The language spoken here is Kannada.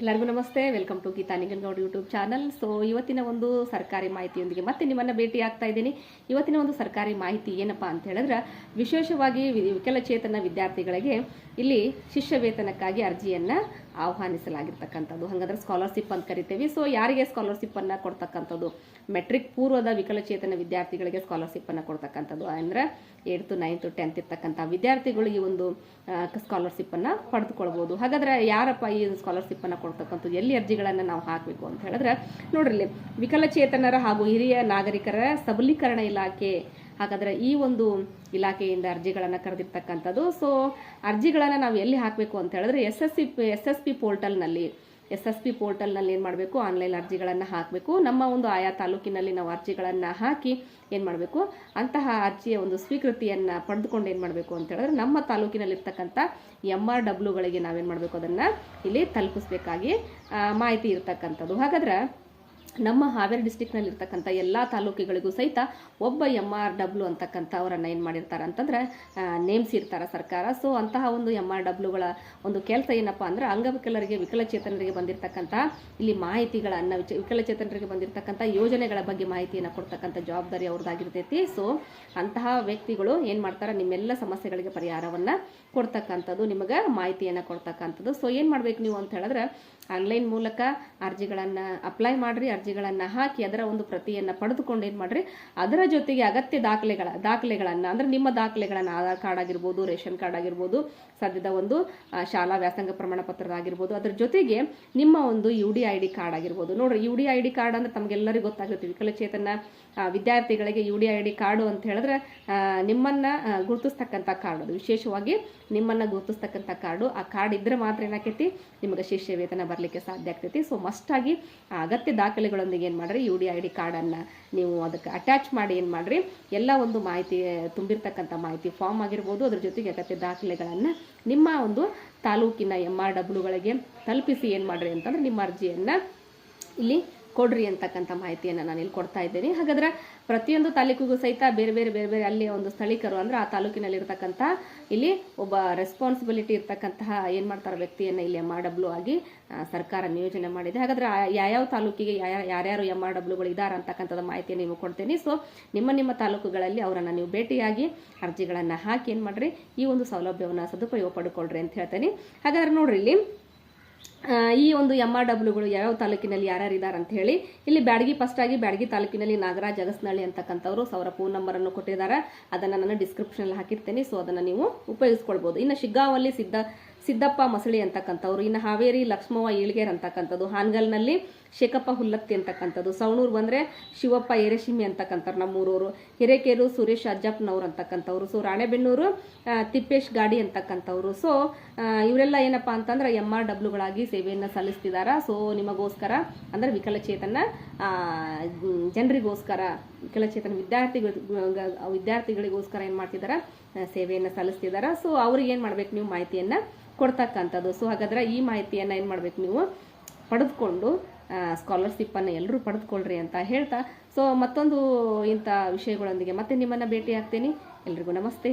ಎಲ್ಲರಿಗೂ ನಮಸ್ತೆ. Welcome to Geetha Nigangoud YouTube channel. So ಇವತ್ತಿನ ಒಂದು ಸರ್ಕಾರಿ ಮಾಹಿತಿಯೊಂದಿಗೆ ಮತ್ತೆ ನಿಮ್ಮನ್ನು ಭೇಟಿ ಆಗ್ತಾ ಇದ್ದೀನಿ. ಇವತ್ತಿನ ಒಂದು ಸರ್ಕಾರಿ ಮಾಹಿತಿ ಏನಪ್ಪಾ ಅಂತ ಹೇಳಿದ್ರೆ, ವಿಶೇಷವಾಗಿ ವಿಕಲಚೇತನ ವಿದ್ಯಾರ್ಥಿಗಳಿಗೆ ಇಲ್ಲಿ ಶಿಷ್ಯ ವೇತನಕ್ಕಾಗಿ ಅರ್ಜಿಯನ್ನು ಆಹ್ವಾನಿಸಲಾಗಿರ್ತಕ್ಕಂಥದ್ದು. ಹಾಗಾದ್ರೆ ಸ್ಕಾಲರ್ಶಿಪ್ ಅಂತ ಕರಿತೇವೆ. ಸೊ ಯಾರಿಗೆ ಸ್ಕಾಲರ್ಶಿಪ್ಪನ್ನು ಕೊಡ್ತಕ್ಕಂಥದ್ದು? ಮೆಟ್ರಿಕ್ ಪೂರ್ವದ ವಿಕಲಚೇತನ ವಿದ್ಯಾರ್ಥಿಗಳಿಗೆ ಸ್ಕಾಲರ್ಶಿಪ್ಪನ್ನು ಕೊಡ್ತಕ್ಕಂಥದ್ದು. ಅಂದ್ರೆ ಟು ನೈನ್ತು ಟೆಂತ್ ಇರ್ತಕ್ಕಂಥ ವಿದ್ಯಾರ್ಥಿಗಳಿಗೆ ಒಂದು ಸ್ಕಾಲರ್ಶಿಪ್ಪನ್ನು ಪಡೆದುಕೊಳ್ಬೋದು. ಹಾಗಾದರೆ ಯಾರಪ್ಪ ಈ ಸ್ಕಾಲರ್ಶಿಪ್ ಸ್ಕಾಲರ್ಶಿಪ್ಪನ್ನು ಕೊಡ್ತಕ್ಕಂಥದ್ದು? ಎಲ್ಲಿ ಅರ್ಜಿಗಳನ್ನು ನಾವು ಹಾಕಬೇಕು ಅಂತ ಹೇಳಿದ್ರೆ, ನೋಡ್ರಿ ವಿಕಲಚೇತನರ ಹಾಗೂ ಹಿರಿಯ ನಾಗರಿಕರ ಸಬಲೀಕರಣ ಇಲಾಖೆ ಹಾಗಾದ್ರೆ ಈ ಒಂದು ಇಲಾಖೆಯಿಂದ ಅರ್ಜಿಗಳನ್ನು ಕರೆದಿರ್ತಕ್ಕಂಥದ್ದು. ಸೊ ಅರ್ಜಿಗಳನ್ನು ನಾವು ಎಲ್ಲಿ ಹಾಕಬೇಕು ಅಂತ ಹೇಳಿದ್ರೆ S S C S S P ಪೋರ್ಟಲ್ನಲ್ಲಿ ಎಸ್ ಎಸ್ ಪಿ ಪೋರ್ಟಲ್ನಲ್ಲಿ ಏನು ಮಾಡಬೇಕು? ಆನ್ಲೈನ್ ಅರ್ಜಿಗಳನ್ನು ಹಾಕಬೇಕು. ನಮ್ಮ ಒಂದು ಆಯಾ ತಾಲೂಕಿನಲ್ಲಿ ನಾವು ಅರ್ಜಿಗಳನ್ನು ಹಾಕಿ ಏನು ಮಾಡಬೇಕು? ಅಂತಹ ಅರ್ಜಿಯ ಒಂದು ಸ್ವೀಕೃತಿಯನ್ನು ಪಡೆದುಕೊಂಡು ಏನು ಮಾಡಬೇಕು ಅಂತ ಹೇಳಿದ್ರೆ ನಮ್ಮ ತಾಲೂಕಿನಲ್ಲಿರ್ತಕ್ಕಂಥ ಎಂ ಆರ್ ಡಬ್ಲ್ಯೂಗಳಿಗೆ ನಾವೇನು ಮಾಡಬೇಕು? ಅದನ್ನು ಇಲ್ಲಿ ತಲುಪಿಸ್ಬೇಕಾಗಿ ಮಾಹಿತಿ ಇರತಕ್ಕಂಥದ್ದು. ಹಾಗಾದ್ರೆ ನಮ್ಮ ಹಾವೇರಿ ಡಿಸ್ಟಿಕ್ನಲ್ಲಿರ್ತಕ್ಕಂಥ ಎಲ್ಲ ತಾಲೂಕುಗಳಿಗೂ ಸಹಿತ ಒಬ್ಬ ಎಂ ಆರ್ ಡಬ್ಲ್ಯೂ ಅಂತಕ್ಕಂಥ ಅವರನ್ನು ಏನು ಮಾಡಿರ್ತಾರೆ ಅಂತಂದ್ರೆ ನೇಮಿಸಿರ್ತಾರೆ ಸರ್ಕಾರ. ಸೊ ಅಂತಹ ಒಂದು ಎಂ ಆರ್ ಡಬ್ಲ್ಯೂಗಳ ಒಂದು ಕೆಲಸ ಏನಪ್ಪ ಅಂದ್ರೆ ಅಂಗವಿಕಲರಿಗೆ, ವಿಕಲಚೇತನರಿಗೆ ಬಂದಿರತಕ್ಕಂಥ ಇಲ್ಲಿ ಮಾಹಿತಿಗಳನ್ನು ವಿಚ, ವಿಕಲಚೇತನರಿಗೆ ಬಂದಿರತಕ್ಕಂಥ ಯೋಜನೆಗಳ ಬಗ್ಗೆ ಮಾಹಿತಿಯನ್ನು ಕೊಡ್ತಕ್ಕಂಥ ಜವಾಬ್ದಾರಿ ಅವ್ರದ್ದಾಗಿರ್ತೈತಿ. ಸೊ ಅಂತಹ ವ್ಯಕ್ತಿಗಳು ಏನು ಮಾಡ್ತಾರೆ, ನಿಮ್ಮೆಲ್ಲ ಸಮಸ್ಯೆಗಳಿಗೆ ಪರಿಹಾರವನ್ನು ಕೊಡ್ತಕ್ಕಂಥದ್ದು, ನಿಮಗೆ ಮಾಹಿತಿಯನ್ನು ಕೊಡ್ತಕ್ಕಂಥದ್ದು. ಸೊ ಏನು ಮಾಡಬೇಕು ನೀವು ಅಂತ ಹೇಳಿದ್ರೆ ಆನ್ಲೈನ್ ಮೂಲಕ ಅರ್ಜಿಗಳನ್ನು ಅಪ್ಲೈ ಮಾಡಿರಿ, ಅರ್ಜಿಗಳನ್ನು ಹಾಕಿ ಅದರ ಒಂದು ಪ್ರತಿಯನ್ನು ಪಡೆದುಕೊಂಡು ಏನು ಮಾಡಿರಿ, ಅದರ ಜೊತೆಗೆ ಅಗತ್ಯ ದಾಖಲೆಗಳ, ದಾಖಲೆಗಳನ್ನು ಅಂದರೆ ನಿಮ್ಮ ದಾಖಲೆಗಳನ್ನು ಆಧಾರ್ ಕಾರ್ಡ್ ಆಗಿರ್ಬೋದು, ರೇಷನ್ ಕಾರ್ಡ್ ಆಗಿರ್ಬೋದು, ಸದ್ಯದ ಒಂದು ಶಾಲಾ ವ್ಯಾಸಂಗ ಪ್ರಮಾಣ ಪತ್ರದಾಗಿರ್ಬೋದು ಅದರ ಜೊತೆಗೆ ನಿಮ್ಮ ಒಂದು U D I D card ಆಗಿರ್ಬೋದು. ನೋಡಿರಿ U D I D card ಅಂದರೆ ತಮಗೆಲ್ಲರಿಗೂ ಗೊತ್ತಾಗುತ್ತೆ ವಿಕಲಚೇತನ ವಿದ್ಯಾರ್ಥಿಗಳಿಗೆ U D I D card ಅಂತ ಹೇಳಿದ್ರೆ ನಿಮ್ಮನ್ನು ಗುರುತಿಸ್ತಕ್ಕಂಥ ಕಾರ್ಡ್ ಅದು ವಿಶೇಷವಾಗಿ ನಿಮ್ಮನ್ನು ಗುರುತಿಸ್ತಕ್ಕಂಥ ಕಾರ್ಡು ಆ ಕಾರ್ಡ್ ಇದ್ರೆ ಮಾತ್ರ ಏನಾಕೈತಿ? ನಿಮಗೆ ಶಿಷ್ಯ ವೇತನ ಬರಲಿಕ್ಕೆ ಸಾಧ್ಯ ಆಗ್ತೈತಿ. ಸೊ ಮಸ್ಟಾಗಿ ಅಗತ್ಯ ದಾಖಲೆಗಳೊಂದಿಗೆ ಏನು ಮಾಡ್ರಿ? ಯು ಡಿ ಐ ಡಿ ಕಾರ್ಡನ್ನು ನೀವು ಅದಕ್ಕೆ ಅಟ್ಯಾಚ್ ಮಾಡಿ ಏನು ಮಾಡ್ರಿ? ಎಲ್ಲ ಒಂದು ಮಾಹಿತಿ, ತುಂಬಿರ್ತಕ್ಕಂಥ ಮಾಹಿತಿ ಫಾರ್ಮ್ ಆಗಿರ್ಬೋದು. ಅದ್ರ ಜೊತೆಗೆ ಅಗತ್ಯ ದಾಖಲೆಗಳನ್ನು ನಿಮ್ಮ ಒಂದು ತಾಲೂಕಿನ ಎಂ ಆರ್ ಡಬ್ಲ್ಯೂಗಳಿಗೆ ತಲುಪಿಸಿ ಏನು ಮಾಡ್ರಿ ಅಂತಂದ್ರೆ ನಿಮ್ಮ ಅರ್ಜಿಯನ್ನು ಇಲ್ಲಿ ಕೊಡ್ರಿ ಅಂತಕ್ಕಂಥ ಮಾಹಿತಿಯನ್ನು ನಾನು ಇಲ್ಲಿ ಕೊಡ್ತಾ ಇದ್ದೇನೆ. ಹಾಗಾದ್ರೆ ಪ್ರತಿಯೊಂದು ತಾಲೂಕಿಗೂ ಸಹಿತ ಬೇರೆ ಬೇರೆ ಬೇರೆ ಬೇರೆ ಅಲ್ಲಿ ಒಂದು ಸ್ಥಳೀಕರು ಅಂದ್ರೆ ಆ ತಾಲೂಕಿನಲ್ಲಿ ಇರ್ತಕ್ಕಂಥ ಇಲ್ಲಿ ಒಬ್ಬ ರೆಸ್ಪಾನ್ಸಿಬಿಲಿಟಿ ಇರ್ತಕ್ಕಂತಹ ಏನು ಮಾಡ್ತಾರೆ ವ್ಯಕ್ತಿಯನ್ನು ಇಲ್ಲಿ ಎಂ ಆರ್ ಡಬ್ಲ್ಯೂ ಆಗಿ ಸರ್ಕಾರ ನಿಯೋಜನೆ ಮಾಡಿದೆ. ಹಾಗಾದ್ರೆ ಯಾವ ಯಾವ್ಯಾವ ತಾಲೂಕಿಗೆ ಯಾರ್ಯಾರು ಎಂ ಆರ್ ಡಬ್ಲ್ಯೂಗಳು ಇದ್ದಾರೆ ಅಂತಕ್ಕಂಥದ್ದು ಮಾಹಿತಿಯನ್ನು ನೀವು ಕೊಡ್ತೇನೆ. ಸೊ ನಿಮ್ಮ ನಿಮ್ಮ ತಾಲೂಕುಗಳಲ್ಲಿ ಅವರನ್ನು ನೀವು ಭೇಟಿಯಾಗಿ ಅರ್ಜಿಗಳನ್ನು ಹಾಕಿ ಏನು ಮಾಡಿರಿ? ಈ ಒಂದು ಸೌಲಭ್ಯವನ್ನು ಸದುಪಯೋಗ ಪಡ್ಕೊಳ್ರಿ ಅಂತ ಹೇಳ್ತೇನೆ. ಹಾಗಾದ್ರೆ ನೋಡ್ರಿ ಇಲ್ಲಿ ಈ ಒಂದು ಎಂ ಆರ್ ಡಬ್ಲ್ಯೂಗಳು ಯಾವ್ಯಾವ ತಾಲೂಕಿನಲ್ಲಿ ಯಾರ್ಯಾರು ಇದ್ದಾರೆ ಅಂತ ಹೇಳಿ, ಇಲ್ಲಿ ಬ್ಯಾಡಗಿ ಫಸ್ಟ್ ಆಗಿ ಬ್ಯಾಡಗಿ ತಾಲೂಕಿನಲ್ಲಿ ನಾಗರಾಜ್ ಅಗಸ್ನಳ್ಳಿ ಅಂತಕ್ಕಂಥವ್ರು ಅವರ ಫೋನ್ ನಂಬರನ್ನು ಕೊಟ್ಟಿದ್ದಾರೆ ಅದನ್ನು ನಾನು ಡಿಸ್ಕ್ರಿಪ್ಷನಲ್ಲಿ ಹಾಕಿರ್ತೇನೆ ಸೊ ಅದನ್ನು ನೀವು ಉಪಯೋಗಿಸ್ಕೊಳ್ಬೋದು. ಇನ್ನು ಶಿಗ್ಗಾವಲ್ಲಿ ಸಿದ್ಧ ಸಿದ್ದಪ್ಪ ಮಸಳಿ ಅಂತಕ್ಕಂಥವ್ರು, ಇನ್ನು ಹಾವೇರಿ ಲಕ್ಷ್ಮವ್ವ ಈಳ್ಗೇರ್ ಅಂತಕ್ಕಂಥದ್ದು, ಹಾನ್ಗಲ್ನಲ್ಲಿ ಶೇಖಪ್ಪ ಹುಲ್ಲತ್ತಿ ಅಂತಕ್ಕಂಥದ್ದು, ಸವಣೂರು ಬಂದರೆ ಶಿವಪ್ಪ ಎರೆಶಿಮಿ ಅಂತಕ್ಕಂಥವ್ರು ನಮ್ಮೂರವರು, ಹಿರೇಕೇರು ಸುರೇಶ್ ಅಜ್ಜಪ್ಪನವ್ರು ಅಂತಕ್ಕಂಥವ್ರು ಸೊ ರಾಣೆಬೆನ್ನೂರು ತಿಪ್ಪೇಶ್ ಗಾಡಿ ಅಂತಕ್ಕಂಥವ್ರು ಸೊ ಇವರೆಲ್ಲ ಏನಪ್ಪ ಅಂತಂದ್ರೆ ಎಂ ಆರ್ ಡಬ್ಲ್ಯೂಗಳಾಗಿ ಸೇವೆಯನ್ನು ಸಲ್ಲಿಸ್ತಿದ್ದಾರೆ ಸೊ ನಿಮಗೋಸ್ಕರ ಅಂದ್ರೆ ವಿಕಲಚೇತನ ಜನರಿಗೋಸ್ಕರ ವಿಕಲಚೇತನ ವಿದ್ಯಾರ್ಥಿಗಳು ವಿದ್ಯಾರ್ಥಿಗಳಿಗೋಸ್ಕರ ಏನು ಮಾಡ್ತಿದ್ದಾರೆ ಸೇವೆಯನ್ನು ಸಲ್ಲಿಸ್ತಿದ್ದಾರೆ ಸೊ ಅವ್ರಿಗೆ ಏನು ಮಾಡ್ಬೇಕು ನೀವು ಮಾಹಿತಿಯನ್ನು ಕೊಡ್ತಕ್ಕಂಥದ್ದು. ಸೊ ಹಾಗಾದ್ರೆ ಈ ಮಾಹಿತಿಯನ್ನು ಏನು ಮಾಡ್ಬೇಕು ನೀವು? ಪಡೆದುಕೊಂಡು ಸ್ಕಾಲರ್ಶಿಪ್ಪನ್ನು ಎಲ್ಲರೂ ಪಡೆದುಕೊಳ್ಳ್ರಿ ಅಂತ ಹೇಳ್ತಾ. ಸೊ ಮತ್ತೊಂದು ಇಂಥ ವಿಷಯಗಳೊಂದಿಗೆ ಮತ್ತೆ ನಿಮ್ಮನ್ನು ಭೇಟಿ ಆಗ್ತೀನಿ ಎಲ್ರಿಗೂ ನಮಸ್ತೆ.